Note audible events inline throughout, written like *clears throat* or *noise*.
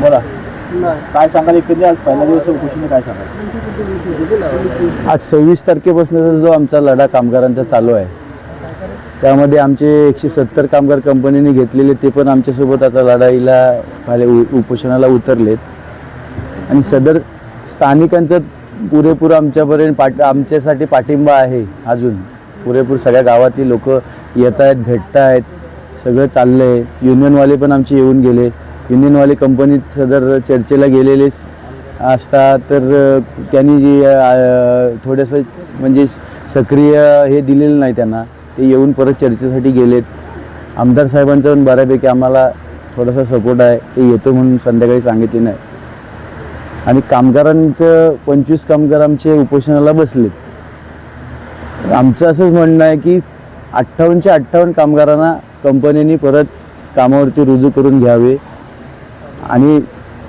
बोला. काय सांगाल कधी आज पहिला दिवस उपोषण काय सांगाल? आज सव्वीस तारखेपासून जो आमचा लढा कामगारांचा चालू आहे त्यामध्ये आमचे एकशे सत्तर कामगार कंपनीने घेतलेले ते पण आमच्यासोबत आता लढाईला खाली उ- उपोषणाला उतरलेत. आणि सदर स्थानिकांचा पुरेपूर आमच्यापर्यंत पाठ आमच्यासाठी पाठिंबा आहे अजून. पुरेपूर सगळ्या गावातील लोक येत आहेत भेटत आहेत सगळं चाललं आहे युनियनवाले पण आमचे येऊन गेले. युनियनवाले कंपनीत सदर चर्चेला गेलेले असता तर त्यांनी जे थोडंसं म्हणजे सक्रिय हे दिलेलं नाही त्यांना. ते येऊन परत चर्चेसाठी गेलेत. आमदार साहेबांचा पण बऱ्यापैकी आम्हाला थोडासा सपोर्ट आहे. ते येतो म्हणून संध्याकाळी सांगितले नाही. आणि कामगारांचं पंचवीस कामगार आमचे उपोषणाला बसलेत. आमचं असंच म्हणणं आहे की अठ्ठावन्नचे अठ्ठावन्न कामगारांना कंपनीने परत कामावरती रुजू करून घ्यावे. आणि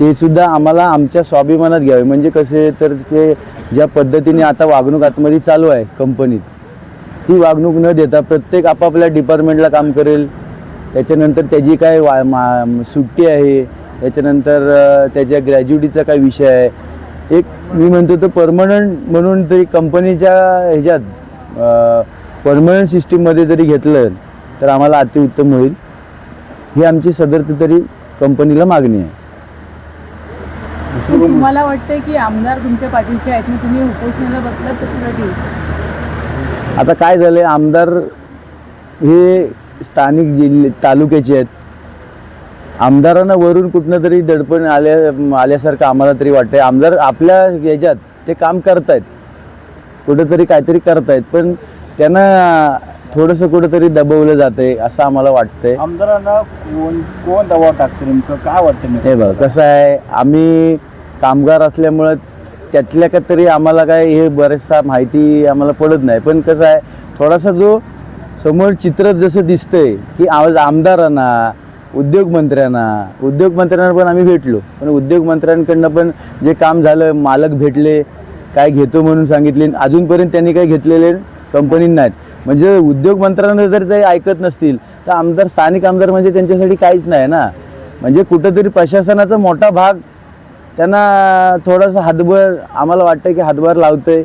ते सुद्धा आम्हाला आमच्या स्वाभिमानात घ्यावे. म्हणजे कसे तर ते ज्या पद्धतीने आता वागणूक आतमध्ये चालू आहे कंपनीत ती वागणूक न देता प्रत्येक आपापल्या डिपार्टमेंटला काम करेल. त्याच्यानंतर त्याची काय वा मा सुट्टी आहे. त्याच्यानंतर त्याच्या ग्रॅज्युटीचा काय विषय आहे. एक मी म्हणतो तर परमनंट म्हणून तरी कंपनीच्या ह्याच्यात परमनंट सिस्टीममध्ये जरी घेतलं तर आम्हाला अतिउत्तम होईल. ही आमची सदर तरी कंपनीला मागणी आहे. तुम्हाला वाटतंय की आमदार तुमच्या पाठीशी आहेत आणि तुम्ही उपोषणाला बसलात त्याच्यासाठी आता काय झालंय आमदार हे स्थानिक जिल्हे तालुक्याचे आहेत. आमदारांना वरून कुठनं तरी दडपण आल्या आल्यासारखं आम्हाला तरी वाटतंय. आमदार आपल्या याच्यात ते काम करतायत. कुठंतरी काहीतरी करतायत पण त्यांना थोडंसं कुठंतरी दबवलं जातंय असं आम्हाला वाटतंय. आमदारांना कोण कोण दबाव टाकते नेमकं? काय वाटतं? हे बघ कसं आहे आम्ही कामगार असल्यामुळं त्यातल्या का तरी आम्हाला काय हे बरेचसा माहिती आम्हाला पडत नाही. पण कसं आहे थोडासा जो समोर चित्र जसं दिसतंय की आज आमदारांना उद्योगमंत्र्यांना उद्योगमंत्र्यांना पण आम्ही भेटलो. पण उद्योगमंत्र्यांकडनं पण जे काम झालं मालक भेटले काय घेतो म्हणून सांगितले अजूनपर्यंत त्यांनी काय घेतलेले कंपनी नाहीत. म्हणजे उद्योगमंत्र्यांना जर ते ऐकत नसतील तर आमदार स्थानिक आमदार म्हणजे त्यांच्यासाठी काहीच नाही ना. म्हणजे कुठंतरी प्रशासनाचा मोठा भाग त्यांना थोडासा हातभार आम्हाला वाटतं की हातभार लावतंय.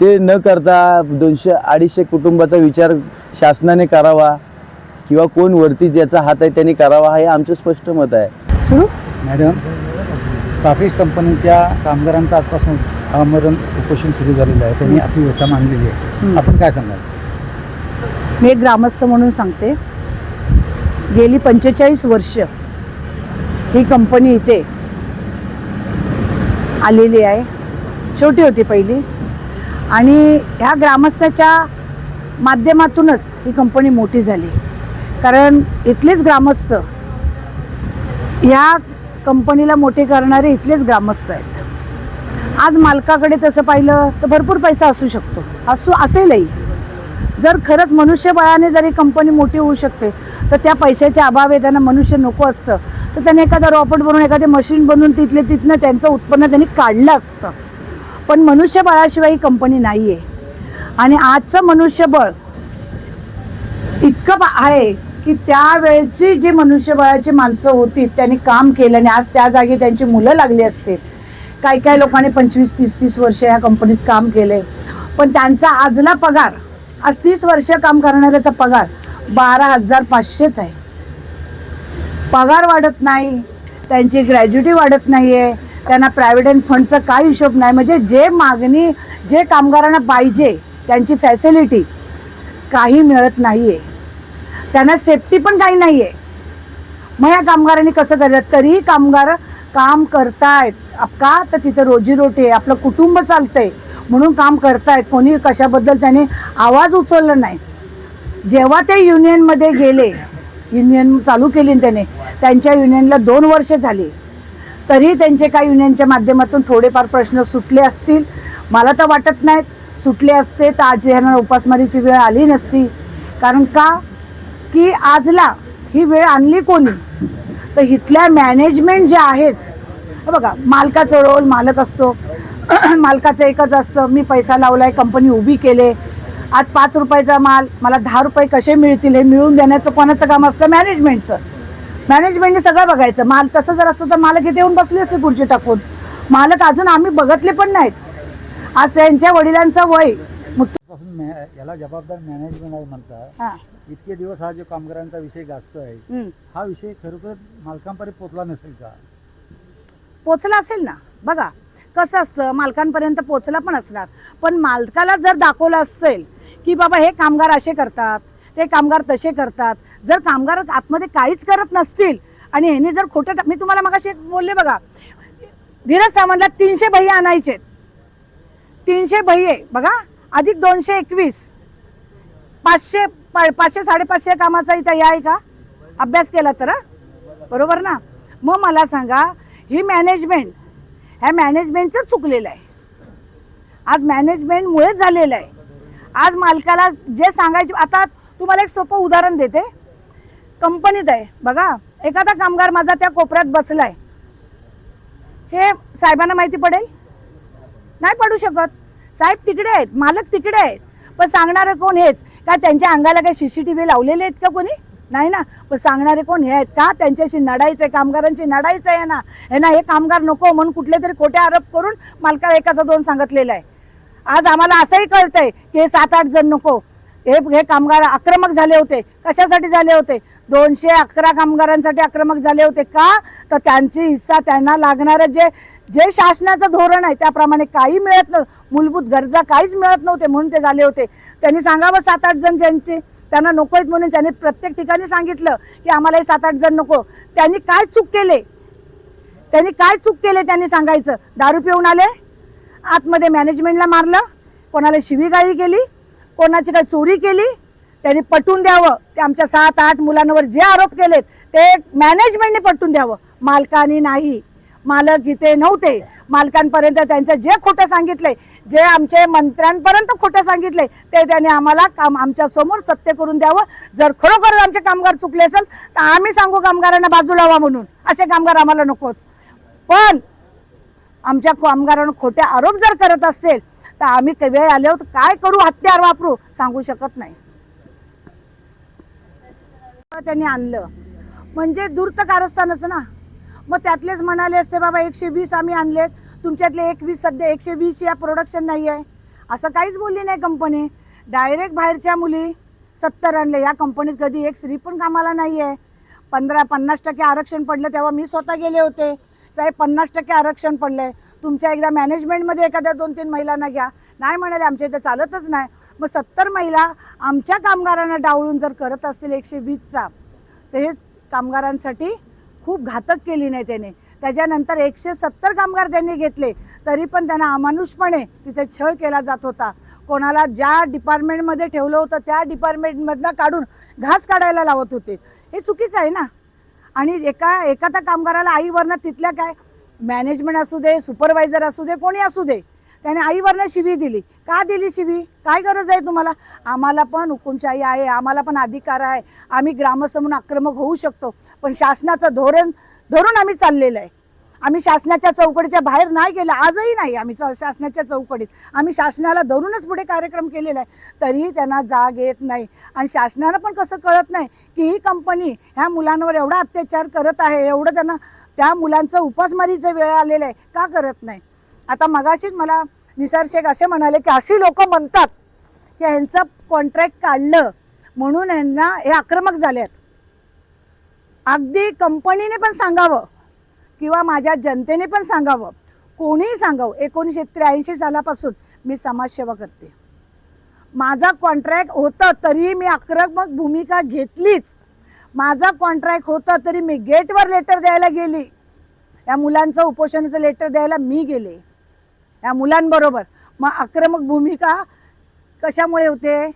ते न करता दोनशे अडीचशे कुटुंबाचा विचार शासनाने करावा किंवा कोण वरती ज्याचा हात आहे त्यांनी करावा हे आमचं स्पष्ट मत आहे. सुरू? मॅडम साफेज कंपनीच्या कामगारांचं आजपासून आमरण उपोषण सुरू झालेलं आहे. त्यांनी आपली व्यथा मांडलेली आहे. आपण काय सांगाल? मी एक ग्रामस्थ म्हणून सांगते. गेली पंचेचाळीस वर्ष ही कंपनी इथे आलेली आहे. छोटी होती पहिली. आणि ह्या ग्रामस्थाच्या माध्यमातूनच ही कंपनी मोठी झाली. कारण इथलेच ग्रामस्थ ह्या कंपनीला मोठे करणारे इथलेच ग्रामस्थ आहेत. आज मालकाकडे तसं पाहिलं तर भरपूर पैसा असू शकतो. असू असेलही. जर खरंच मनुष्यबळाने जरी कंपनी मोठी होऊ शकते तर त्या पैशाच्या अभावे त्यांना मनुष्य नको असतं. तर त्यांनी एखादा रॉबोट बनवून एखादे मशीन बनवून तिथले तिथनं त्यांचं उत्पन्न त्यांनी काढलं असतं. पण मनुष्यबळाशिवाय ही कंपनी नाही आहे आणि आजचं मनुष्यबळ इतकं बा- आहे की त्यावेळची जी मनुष्यबळाची माणसं होती त्यांनी काम केलं आणि आज त्या जागी त्यांची मुलं लागली असते. काही काही लोकांनी पंचवीस तीस तीस वर्ष या कंपनीत काम केले पण त्यांचा आजला पगार आज तीस वर्ष काम करणाऱ्याचा पगार बारा हजार पाचशेच आहे. पगार वाढत नाही त्यांची ग्रॅज्युटी वाढत नाही आहे त्यांना प्रायव्हेट फंडचा काय हिशोब नाही. म्हणजे जे मागणी जे कामगारांना पाहिजे त्यांची फॅसिलिटी काही मिळत नाही आहे त्यांना सेफ्टी पण काही नाही आहे मग या कामगारांनी कसं करतात? तरीही कामगार काम करतायत. का? तर तिथं रोजीरोटी आहे. आपलं कुटुंब चालतंय. म्हणून काम करतायत. कोणी कशाबद्दल त्याने आवाज उचलला नाही. जेव्हा ते युनियनमध्ये गेले युनियन चालू केली त्याने त्यांच्या युनियनला दोन वर्ष झाली. तरी त्यांचे काही युनियनच्या माध्यमातून थोडेफार प्रश्न सुटले असतील. मला तर वाटत नाहीत. सुटले असते तर आज यांना उपासमारीची वेळ आली नसती. कारण का? की आजला ही वेळ आणली कोणी? तर इथल्या मॅनेजमेंट ज्या आहेत बघा मालकाचा रोल मालक असतो. *clears throat* मालकाचं एकच असतं मी पैसा लावलाय कंपनी उभी केले. आज पाच रुपयाचा माल मला दहा रुपये कसे मिळतील हे मिळवून देण्याचं कोणाचं काम असतं? मॅनेजमेंटचं मॅनेजमेंटने सगळं बघायचं. माल तसं जर असतं तर मालक इथे येऊन बसले असते खुर्ची टाकून. मालक अजून आम्ही बघतले पण नाहीत. आज त्यांच्या वडिलांचं वय. मग पासून मॅ- याला जबाबदार मॅनेजमेंट आहे म्हणता हां. इतके दिवस हा जो कामगारांचा विषय गाजतोय हम्म. हा विषय खरोखर मालकांपर्यंत पोचला नसेल का? पोचला असेल ना. बघा कसं असतं? मालकांपर्यंत पोचला पण असणार. पण मालकाला जर दाखवलं असेल की बाबा हे कामगार असे करतात ते कामगार तसे करतात जर कामगार आतमध्ये काहीच करत नसतील आणि ह्यांनी जर खोटं मी तुम्हाला मगाशी बोलले बघा धीरज सावंतला तीनशे बही आणायचे तीनशे बही बघा अधिक दोनशे एकवीस. पाचशे पा- पाचशे साडेपाचशे कामाचा इथं या आहे का? अभ्यास केला तर बरोबर ना? मग मला सांगा ही मॅनेजमेंट ह्या मॅनेजमेंटचं चुकलेलं आहे. आज मॅनेजमेंटमुळेच झालेलं आहे. आज मालकाला जे सांगायचे आता तुम्हाला एक सोपं उदाहरण देते. कंपनीत आहे बघा एखादा कामगार माझा त्या कोपऱ्यात बसलाय. हे साहेबांना माहिती पडेल? नाही पडू शकत. साहेब तिकडे आहेत मालक तिकडे आहेत. पण सांगणारं कोण हेच? का त्यांच्या अंगाला काही सी सी टी व्ही लावलेले आहेत का कोणी? नाही ना? पण सांगणारे कोण हे आहेत का? त्यांच्याशी नडायचं आहे कामगारांशी नडायचं आहे ना? हे ना हे कामगार नको म्हणून कुठले तरी खोटे आरोप करून मालकाला एकाचा दोन सांगितलेलं आहे. आज आम्हाला असंही कळतंय की हे सात आठ जण नको. हे हे कामगार आक्रमक झाले होते. कशासाठी झाले होते? दोनशे अकरा कामगारांसाठी आक्रमक झाले होते का? तर त्यांची हिस्सा त्यांना लागणारं जे जे शासनाचं धोरण आहे त्याप्रमाणे काही मिळत नव्हतं मूलभूत गरजा काहीच मिळत नव्हते म्हणून ते झाले होते. त्यांनी सांगावं सात आठ जण ज्यांची त्यांना नको आहेत म्हणून त्यांनी प्रत्येक ठिकाणी सांगितलं की आम्हाला हे सात आठ जण नको. त्यांनी काय चूक केले? त्यांनी काय चूक केले त्यांनी सांगायचं? दारू पिऊन आले आतमध्ये मॅनेजमेंटला मारलं कोणाला शिवीगाळी केली कोणाची काय चोरी केली त्यांनी पटवून द्यावं. ते आमच्या सात आठ मुलांवर जे आरोप केलेत ते मॅनेजमेंटने पटवून द्यावं. मालकाने नाही. मालक इथे नव्हते. मालकांपर्यंत त्यांचं जे खोटं सांगितलंय जे आमचे मंत्र्यांपर्यंत खोटं सांगितले ते त्यांनी आम्हाला काम आमच्यासमोर सत्य करून द्यावं. जर खरोखर आमचे कामगार चुकले असेल तर आम्ही सांगू कामगारांना बाजूला व्हा म्हणून. असे कामगार आम्हाला नकोत पण आमच्या कामगारांना खोटे आरोप जर करत असतील तर आम्ही वेळ आल्यावर काय करू हत्यार वापरू सांगू शकत नाही. त्यांनी आणलं. म्हणजे दूर्त कारस्थानच ना. मग त्यातलेच म्हणाले असते बाबा एकशे वीस आम्ही आणलेत. तुमच्यातले एक वीस सध्या एकशे वीस या प्रोडक्शन नाही आहे. असं काहीच बोलली नाही कंपनी डायरेक्ट बाहेरच्या मुली सत्तर आणले. या कंपनीत कधी एक स्त्री पण कामाला नाही आहे पंधरा पन्नास टक्के आरक्षण पडलं तेव्हा मी स्वतः गेले होते. साहेब पन्नास टक्के आरक्षण पडलंय. तुमच्या एकदा मॅनेजमेंटमध्ये एखाद्या दोन तीन महिलांना घ्या. नाही म्हणाले आमच्या इथे चालतच नाही. मग सत्तर महिला आमच्या कामगारांना डावळून जर करत असतील एकशे वीसचा तर हे कामगारांसाठी खूप घातक केली नाही त्याने. त्याच्यानंतर एकशे सत्तर कामगार त्यांनी घेतले तरी पण त्यांना अमानुषपणे तिथे छळ केला जात होता. कोणाला ज्या डिपार्टमेंटमध्ये ठेवलं होतं त्या डिपार्टमेंटमधनं काढून घास काढायला लावत होते. हे चुकीचं आहे ना? आणि एका एखाद्या कामगाराला आईवरनं तिथल्या काय? मॅनेजमेंट असू दे सुपरवायझर असू दे कोणी असू दे त्याने आईवरनं शिवी दिली. का दिली शिवी? काय गरज आहे तुम्हाला? आम्हाला पण हुकुमशाही आहे आम्हाला पण अधिकार आहे. आम्ही ग्रामस्थ म्हणून आक्रमक होऊ शकतो. पण शासनाचं धोरण धरून आम्ही चाललेलं आहे. आम्ही शासनाच्या चौकटीच्या बाहेर नाही गेलं आजही नाही आम्ही शासनाच्या चौकटीत आम्ही शासनाला धरूनच पुढे कार्यक्रम केलेला आहे. तरीही त्यांना जाग येत नाही. आणि शासनाला पण कसं कळत नाही की ही कंपनी ह्या मुलांवर एवढा अत्याचार करत आहे एवढं त्यांना त्या मुलांचं उपासमारीचं वेळ आलेलं आहे का करत नाही? आता मगाशीच मला निसार शेख असे म्हणाले की अशी लोक म्हणतात की ह्यांचं कॉन्ट्रॅक्ट काढलं म्हणून यांना हे आक्रमक झाले आहेत अगदी कंपनीने पण सांगावं किंवा माझ्या जनतेने पण सांगावं. कोणीही सांगावं. एकोणीसशे त्र्याऐंशी सालापासून मी समाजसेवा करते. माझा कॉन्ट्रॅक्ट होतं तरीही मी आक्रमक भूमिका घेतलीच. माझा कॉन्ट्रॅक्ट होतं तरी मी गेटवर लेटर द्यायला गेली. या मुलांचं उपोषणाचं लेटर द्यायला मी गेले. या मुलांबरोबर मग आक्रमक भूमिका कशामुळे होते?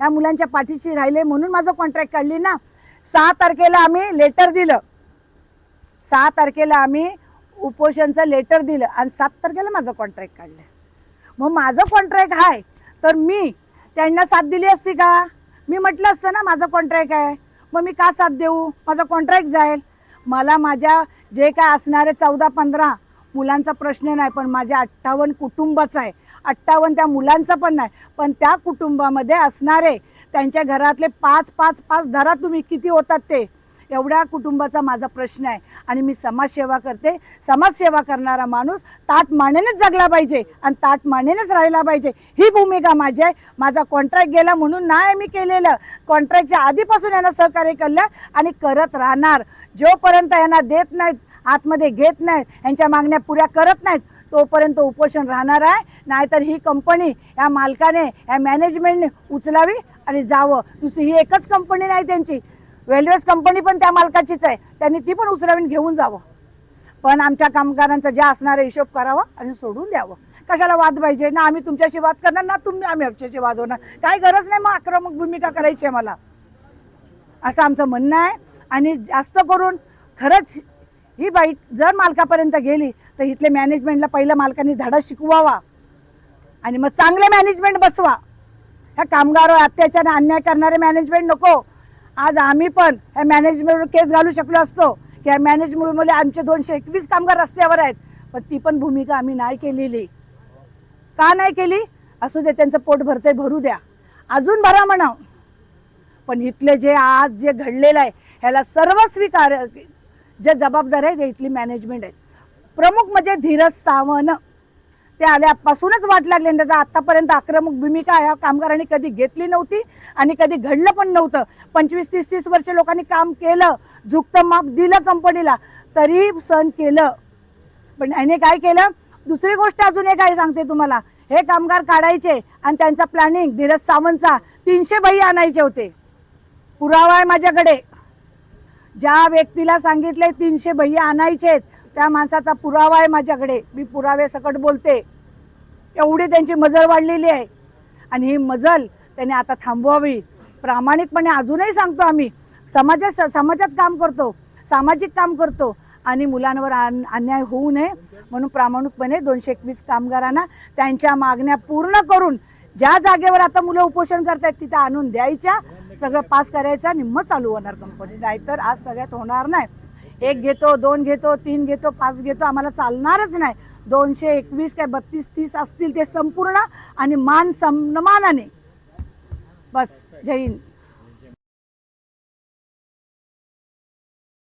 या मुलांच्या पाठीशी राहिले म्हणून माझं कॉन्ट्रॅक्ट काढली ना. सहा तारखेला आम्ही लेटर दिलं. सहा तारखेला आम्ही उपोषणचं लेटर दिलं आणि सात तारखेला माझं कॉन्ट्रॅक्ट काढलं. मग माझं कॉन्ट्रॅक्ट आहे तर मी त्यांना साथ दिली असती का? मी म्हटलं असतं ना माझं कॉन्ट्रॅक्ट आहे. मग मी का साथ देऊ? माझा कॉन्ट्रॅक्ट जाईल. मला माझ्या जे काय असणारे चौदा पंधरा मुलांचा प्रश्न नाही पण माझ्या अठ्ठावन्न कुटुंबाचा आहे. अठ्ठावन्न त्या मुलांचा पण नाही पण त्या कुटुंबामध्ये असणारे त्यांच्या घरातले पाच पाच पाच धरा तुम्ही किती होतात ते? एवढ्या कुटुंबाचा माझा प्रश्न आहे. आणि मी समाजसेवा करते. समाजसेवा करणारा माणूस ताट मानेनेच जगला पाहिजे आणि ताट मानेनेच राहिला पाहिजे. ही भूमिका माझी आहे. माझा कॉन्ट्रॅक्ट गेला म्हणून नाही मी केलेलं. कॉन्ट्रॅक्टच्या आधीपासून यांना सहकार्य केलं आणि करत राहणार. जोपर्यंत यांना देत नाहीत आतमध्ये घेत नाहीत यांच्या मागण्या पुऱ्या करत नाहीत तोपर्यंत उपोषण राहणार आहे. नाहीतर ही कंपनी या मालकाने या मॅनेजमेंटने उचलावी आणि जावं. दुसरी ही एकच कंपनी नाही त्यांची. वेल्वेज कंपनी पण त्या मालकाचीच आहे. त्यांनी ती पण उचलावीन घेऊन जावं. पण आमच्या कामगारांचा ज्या असणारा हिशोब करावा आणि सोडून द्यावं. कशाला वाद पाहिजे? ना आम्ही तुमच्याशी वाद करणार ना तुम्ही आम्ही आमच्याशी वाद होणार. काय गरज नाही मग आक्रमक भूमिका करायची आहे मला. असं आमचं म्हणणं आहे. आणि जास्त करून खरंच ही बाईट जर मालकापर्यंत गेली तर इथले मॅनेजमेंटला पहिलं मालकांनी धडा शिकवावा. आणि मग चांगले मॅनेजमेंट बसवा. ह्या कामगारावर अत्याचार अन्याय करणारे मॅनेजमेंट नको. आज आम्ही पण ह्या मॅनेजमेंटवर केस घालू शकलो असतो की ह्या मॅनेजमेंटमुळे म्हणजे आमचे दोनशे एकवीस कामगार रस्त्यावर आहेत. पण ती पण भूमिका आम्ही नाही केलेली. का नाही केली? असू दे त्यांचं पोट भरते भरू द्या. अजून भरा म्हणाव. पण इथले जे आज जे घडलेलं आहे ह्याला सर्व स्वीकार जे जबाबदार आहे ते इथली मॅनेजमेंट आहे प्रमुख म्हणजे धीरज सावंत. ते आल्यापासूनच वाट लागली आणि त्याचा आतापर्यंत आक्रमक भूमिका ह्या कामगारांनी कधी घेतली नव्हती आणि कधी घडलं पण नव्हतं. पंचवीस तीस तीस वर्ष लोकांनी काम केलं झुकतं माप दिलं कंपनीला तरी सहन केलं. पण ह्याने काय केलं? दुसरी गोष्ट अजून एक आहे सांगते तुम्हाला. हे कामगार काढायचे आणि त्यांचा प्लॅनिंग धीरज सावंतचा तीनशे बाई आणायचे होते. पुरावा आहे माझ्याकडे. ज्या व्यक्तीला सांगितले तीनशे भैया आणायचे त्या माणसाचा पुरावा आहे माझ्याकडे. मी पुरावे सकट बोलते. एवढी त्यांची मजल वाढलेली आहे. आणि ही मजल त्याने आता थांबवावी. प्रामाणिकपणे अजूनही सांगतो आम्ही समाजात समाजात काम करतो सामाजिक काम करतो आणि मुलांवर अन्याय होऊ नये म्हणून प्रामाणिकपणे दोनशे एकवीस कामगारांना त्यांच्या मागण्या पूर्ण करून ज्या जागेवर आता मुलं उपोषण करतायत तिथं आणून द्यायच्या सगळं पास करायचा निम्म चालू होणार कंपनी नाहीतर आज सगळ्यात होणार नाही. एक घेतो दोन घेतो तीन घेतो पाच घेतो आम्हाला चालणारच नाही. दोनशे एकवीस काय बत्तीस तीस असतील ते संपूर्ण आणि मान सन्मानाने. बस जय हिंद.